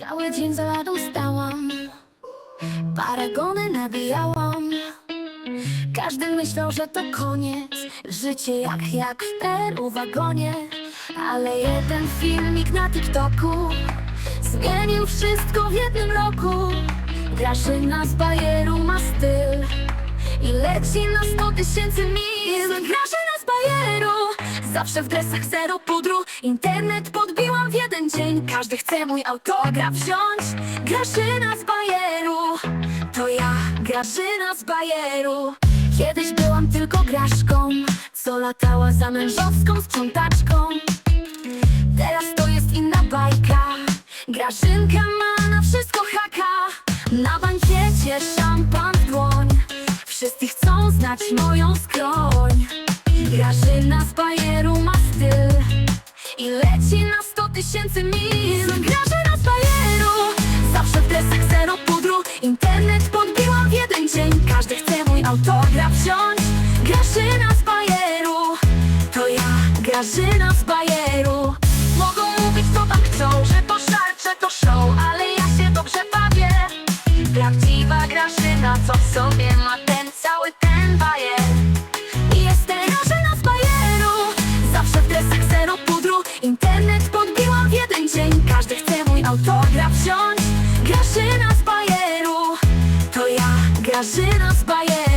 Cały dzień za ladą stałam Paragony nabijałam. Każdy myślał, że to koniec. Życie jak, jak w Peru wagonie. Ale jeden filmik na TikToku Zmienił wszystko w jednym roku. Grażyna z Bajeru ma styl I leci na 100 tysięcy mil. Grażyna z Bajeru Zawsze w dresach zero pudru. Internet podbiłam w Każdy chce mój autograf wziąć. Grażyna z Bajeru. To ja, Grażyna z Bajeru. Kiedyś byłam tylko graszką Co latała za mężowską sprzątaczką. Teraz to jest inna bajka. Grażynka ma na wszystko haka. Na bankiecie szampan w dłoń. Wszyscy chcą znać moją skroń. Grażyna z bajeru ma styl I leci na 100 tysięcy mil autograf wziąć. Grażyna z bajeru. To ja, Grażyna z bajeru. Mogą mówić co tam chcą Że to że to show Ale ja się dobrze bawię. Prawdziwa Grażyna Co w sobie ma ten cały ten bajer. Jestem Grażyna z bajeru. Zawsze w dresach zero pudru. Internet podbiłam w jeden dzień. Każdy chce mój autograf wziąć. Grażyna z bajeru. To ja, Grażyna z bajeru